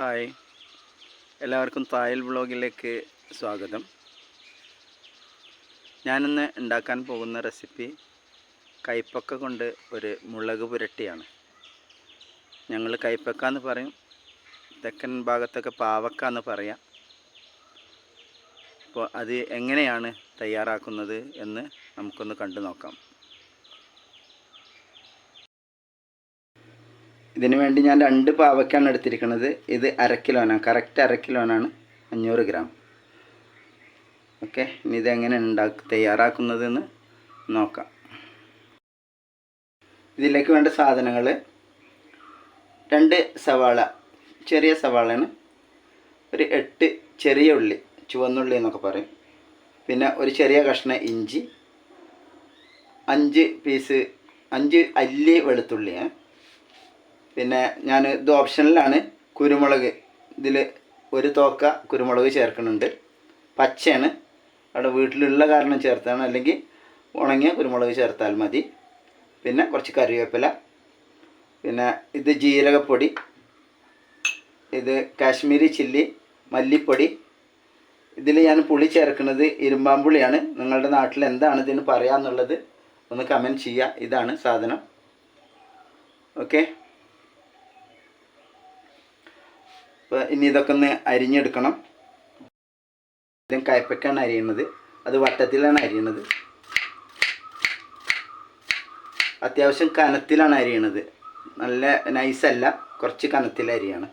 Hi. എല്ലാവർക്കും തായൽ ബ്ലോഗിലേക്ക് സ്വാഗതം. ഞാനിന്ന് ഉണ്ടാക്കാൻ പോകുന്ന റെസിപ്പി കൈപ്പക്ക കൊണ്ട് ഒരു മുളക് പുരട്ടിയാണ്. ഞങ്ങൾ കൈപ്പക്ക എന്ന് പറയും തെക്കൻ ഭാഗത്തൊക്കെ പാവക്ക എന്ന് പറയാം. അപ്പോൾ അത് എങ്ങനെയാണ് തയ്യാറാക്കുന്നത് എന്ന് നമുക്കൊന്ന് കണ്ടു നോക്കാം. ഇതിനു വേണ്ടി ഞാൻ രണ്ട് പാവയ്ക്കാണ് എടുത്തിരിക്കുന്നത്. ഇത് അര കിലോനാണ് കറക്റ്റ് അര കിലോനാണ്. അഞ്ഞൂറ് ഗ്രാം ഓക്കെ ഇനി ഇതെങ്ങനെ ഉണ്ടാക്കി തയ്യാറാക്കുന്നതെന്ന് നോക്കാം. ഇതിലേക്ക് വേണ്ട സാധനങ്ങൾ രണ്ട് സവാള ചെറിയ സവാളയാണ്. ഒരു എട്ട് ചെറിയ ഉള്ളി ചുവന്നുള്ളി എന്നൊക്കെ പറയും. പിന്നെ ഒരു ചെറിയ കഷ്ണം ഇഞ്ചി അഞ്ച് പീസ് അഞ്ച് അല്ലി വെളുത്തുള്ളി പിന്നെ ഞാൻ ഇത് ഓപ്ഷനിലാണ് കുരുമുളക്. ഇതിൽ ഒരു തോക്ക കുരുമുളക് ചേർക്കുന്നുണ്ട് പച്ചയാണ്. അവിടെ വീട്ടിലുള്ള കാരണം ചേർത്താണ്. അല്ലെങ്കിൽ ഉണങ്ങിയ കുരുമുളക് ചേർത്താൽ മതി. പിന്നെ കുറച്ച് കറിവേപ്പില. പിന്നെ ഇത് ജീരകപ്പൊടി. ഇത് കാശ്മീരി ചില്ലി മല്ലിപ്പൊടി. ഇതിൽ ഞാൻ പുളി ചേർക്കുന്നത് ഇരുമ്പാമ്പുളിയാണ് നിങ്ങളുടെ നാട്ടിൽ എന്താണ് ഇതിന് പറയാന്നുള്ളത് ഒന്ന് കമന്റ് ചെയ്യുക ഇതാണ് സാധനം. ഓക്കെ അപ്പോൾ ഇനി ഇതൊക്കെ ഒന്ന് അരിഞ്ഞെടുക്കണം. ഇതും കയപ്പക്കാണ് അരിയുന്നത്. അത് വട്ടത്തിലാണ് അരിയണത് അത്യാവശ്യം കനത്തിലാണ് അരിയണത്. നല്ല നൈസല്ല കുറച്ച് കനത്തിൽ അരിയാണ്.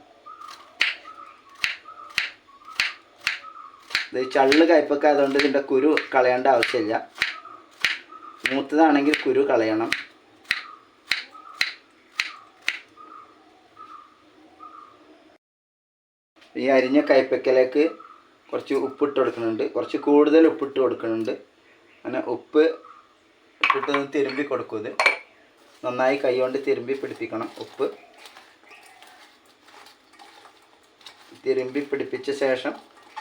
ഇത് ചള്ള് കയ്പൊക്കെ ആയതുകൊണ്ട് ഇതിന്റെ കുരു കളയേണ്ട ആവശ്യമില്ല. മൂത്തതാണെങ്കിൽ കുരു കളയണം. ഈ അരിഞ്ഞ കയ്പക്കലേക്ക് കുറച്ച് ഉപ്പിട്ട് കൊടുക്കുന്നുണ്ട്. കുറച്ച് കൂടുതൽ ഉപ്പിട്ട് കൊടുക്കുന്നുണ്ട്. അങ്ങനെ ഉപ്പ് ഇട്ടിട്ട് തിരുമ്പി കൊടുക്കും ഇത്. നന്നായി കൈ കൊണ്ട് തിരുമ്പി പിടിപ്പിക്കണം ഉപ്പ്. തിരുമ്പി പിടിപ്പിച്ച ശേഷം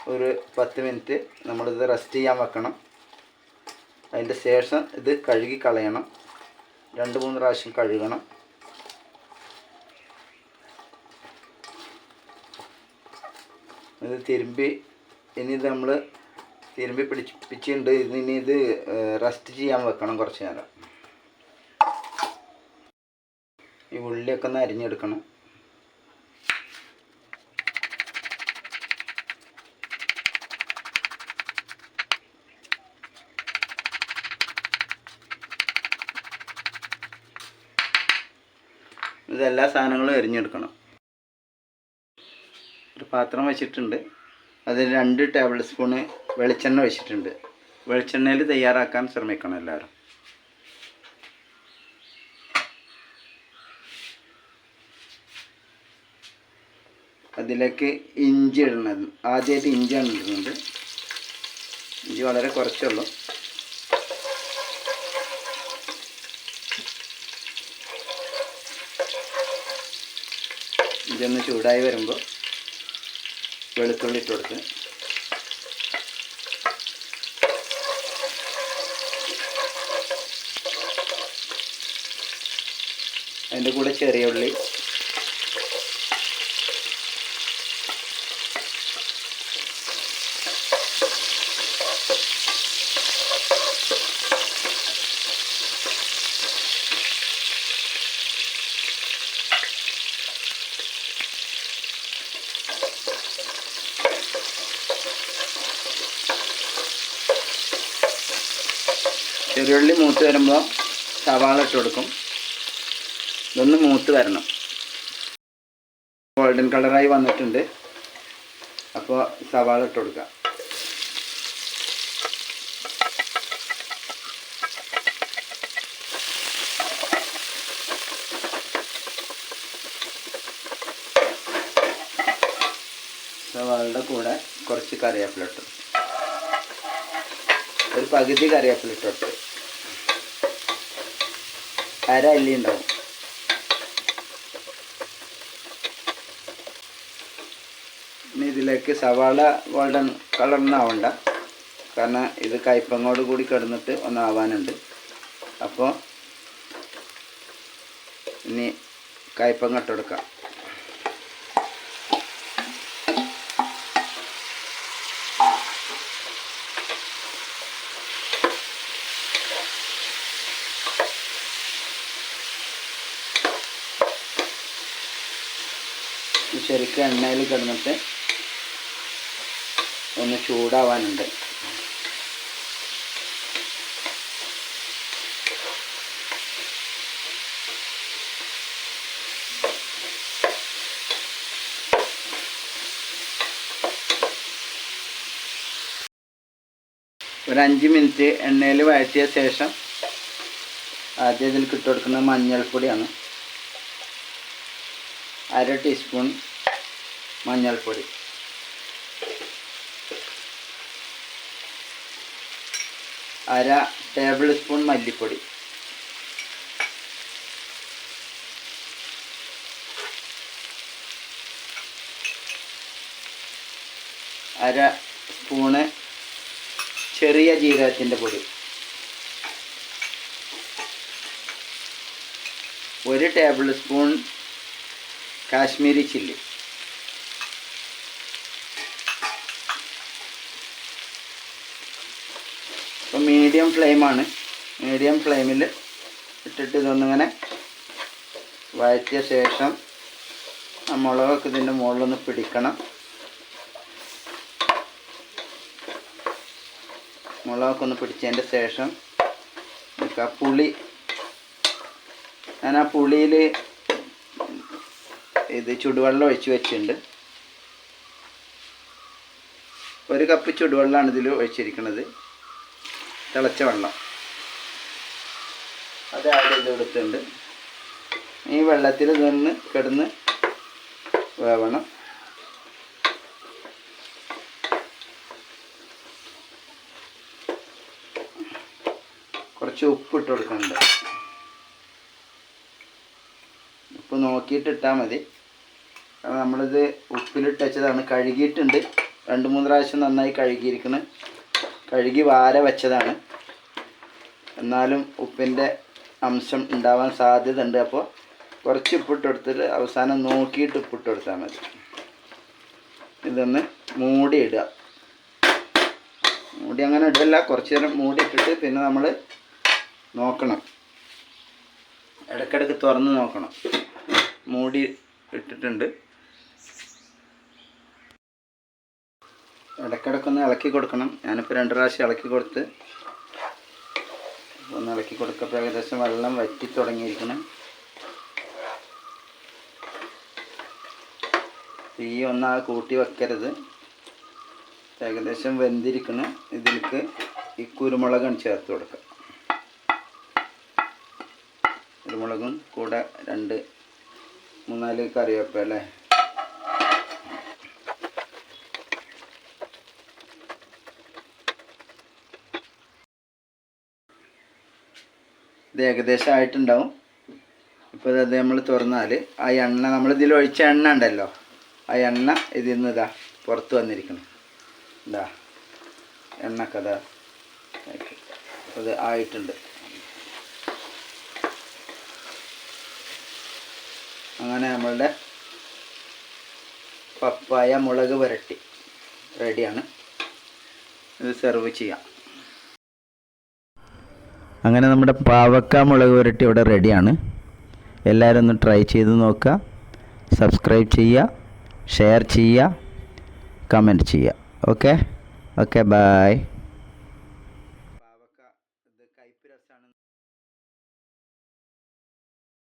ഒരു പത്ത് മിനിറ്റ് നമ്മളിത് റെസ്റ്റ് ചെയ്യാൻ വെക്കണം. അതിന്റെ ശേഷം ഇത് കഴുകി കളയണം. രണ്ട് മൂന്ന് പ്രാവശ്യം കഴുകണം. ഇത് തിരുമ്പി ഇനി ഇത് നമ്മൾ തിരുമ്പി പിടിപ്പിച്ചിട്ടുണ്ട്. ഇനി ഇത് റെസ്റ്റ് ചെയ്യാൻ വെക്കണം കുറച്ച് നേരം. ഈ ഉള്ളിയൊക്കെ ഒന്ന് അരിഞ്ഞെടുക്കണം. ഇതെല്ലാ സാധനങ്ങളും എരിഞ്ഞെടുക്കണം. പാത്രം വെച്ചിട്ടുണ്ട്. അതിൽ രണ്ട് ടേബിൾ സ്പൂണ് വെളിച്ചെണ്ണ വെച്ചിട്ടുണ്ട്. വെളിച്ചെണ്ണയിൽ തയ്യാറാക്കാൻ ശ്രമിക്കണം എല്ലാവരും. അതിലേക്ക് ഇഞ്ചി ഇടണം ആദ്യമായിട്ട് ഇഞ്ചിയാണ് ഇടുന്നത്. ഇഞ്ചി വളരെ കുറച്ചുള്ളൂ ഒന്ന് ചൂടായി വരുമ്പോൾ വെളുത്തുള്ളി ഇട്ട് കൊടുത്ത്. അതിന്റെ കൂടെ ചെറിയ ഉള്ളി. ചെറിയുള്ളി മൂത്ത് വരുമ്പോൾ സവാള ഇട്ട് കൊടുക്കും. ഇതൊന്ന് മൂത്ത് വരണം. ഗോൾഡൻ കളറായി വന്നിട്ടുണ്ട്. അപ്പോൾ സവാള ഇട്ട് കൊടുക്കുക സവാളയുടെ കൂടെ കുറച്ച് കറിവേപ്പില ഇട്ടു. ഒരു പകുതി കറിവേപ്പില ഇട്ടോട്ട് അര അല്ലി ഉണ്ടാവും. ഇനി ഇതിലേക്ക് സവാള ഗോൾഡൻ കളറിനാവണ്ട കാരണം ഇത് കയ്പങ്ങോട് കൂടി കിടന്നിട്ട് ഒന്നാവാനുണ്ട് അപ്പോൾ ഇനി കയ്പങ്ങ ഇട്ടെടുക്കാം ശരിക്കും എണ്ണയിൽ കിടന്നിട്ട് ഒന്ന് ചൂടാവാനുണ്ട്. ഒരു അഞ്ച് മിനിറ്റ് എണ്ണയിൽ വഴറ്റിയ ശേഷം ആദ്യം ഇതിൽ ഇട്ട് മഞ്ഞൾപ്പൊടിയാണ്. അര ടീസ്പൂൺ മഞ്ഞൾപ്പൊടി. അര ടേബിൾ സ്പൂൺ മല്ലിപ്പൊടി. അര സ്പൂണ് ചെറിയ ജീരകത്തിന്റെ പൊടി. ഒരു ടേബിൾ സ്പൂൺ കാശ്മീരി ചില്ലി. ഇപ്പം മീഡിയം ഫ്ലെയിമാണ് മീഡിയം ഫ്ലെയിമിൽ ഇട്ടിട്ട് ഇതൊന്നിങ്ങനെ വഴറ്റിയ ശേഷം മുളകൊക്കെ ഇതിന്റെ മുകളിലൊന്ന് പിടിക്കണം. മുളകൊക്കെ ഒന്ന് പിടിച്ചതിന്റെ ശേഷം ആ പുളി ഞാൻ ആ പുളിയിൽ ഇത് ചുടുവെള്ളം ഒഴിച്ച് വെച്ചിട്ടുണ്ട്. ഒരു കപ്പ് ചുടുവെള്ളമാണ് ഇതിൽ ഒഴിച്ചിരിക്കുന്നത്. തിളച്ച വെള്ളം. അത് ആഡ് ചെയ്ത് കൊടുത്തിട്ടുണ്ട്. ഈ വെള്ളത്തിൽ നിന്ന് കിടന്ന് വേവണം. കുറച്ച് ഉപ്പ് ഇട്ട് കൊടുക്കുന്നുണ്ട്. ഉപ്പ് നോക്കിയിട്ട് ഇട്ടാൽ മതി. നമ്മളിത് ഉപ്പിലിട്ട് വെച്ചതാണ് കഴുകിയിട്ടുണ്ട്. രണ്ട് മൂന്ന് പ്രാവശ്യം നന്നായി കഴുകിയിരിക്കണം. കഴുകി വാര വെച്ചതാണ്. എന്നാലും ഉപ്പിന്റെ അംശം ഉണ്ടാവാൻ സാധ്യത ഉണ്ട് അപ്പോൾ കുറച്ച് ഉപ്പിട്ട് കൊടുത്തിട്ട് അവസാനം നോക്കിയിട്ട് ഉപ്പിട്ട് കൊടുത്താൽ മതി. ഇതൊന്ന് മൂടി ഇടുക മൂടി അങ്ങനെ ഇടില്ല. കുറച്ച് നേരം മൂടി ഇട്ടിട്ട് പിന്നെ നമ്മൾ നോക്കണം. ഇടയ്ക്കിടയ്ക്ക് തുറന്ന് നോക്കണം. മൂടി ഇട്ടിട്ടുണ്ട്. ഇടയ്ക്കിടയ്ക്കൊന്ന് ഇളക്കി കൊടുക്കണം. ഞാനിപ്പോൾ രണ്ട് പ്രാവശ്യം ഇളക്കി കൊടുത്ത് ഒന്ന് ഇളക്കി കൊടുക്കപ്പോൾ ഏകദേശം വെള്ളം വറ്റി തുടങ്ങിയിരിക്കണം. തീ ഒന്നാ കൂട്ടി വെക്കരുത്. ഏകദേശം വെന്തിരിക്കണം. ഇതിലേക്ക് ഈ കുരുമുളകാണ് ചേർത്ത് കൊടുക്കുക കുരുമുളകും കൂടെ രണ്ട് മൂന്നാൽ കറിവേപ്പ് ഇത് ഏകദേശം ആയിട്ടുണ്ടാവും. ഇപ്പോൾ ഇത് നമ്മൾ തുറന്നാൽ ആ എണ്ണ നമ്മൾ ഇതിൽ ഒഴിച്ച എണ്ണ ഉണ്ടല്ലോ. ആ എണ്ണ ഇതിൽ നിന്ന് ഇതാ പുറത്ത് വന്നിരിക്കണം ഇതാ എണ്ണ അതാ അത് ആയിട്ടുണ്ട്. അങ്ങനെ നമ്മളുടെ പപ്പായ മുളക് പുരട്ടി റെഡിയാണ്. ഇത് സെർവ് ചെയ്യാം. അങ്ങനെ നമ്മുടെ പാവക്ക മുളക് പുരട്ടി ഇവിടെ റെഡിയാണ്. എല്ലാവരും ഒന്ന് ട്രൈ ചെയ്ത് നോക്കുക. സബ്സ്ക്രൈബ് ചെയ്യുക. ഷെയർ ചെയ്യുക. കമന്റ് ചെയ്യുക. ഓക്കെ? Okay bye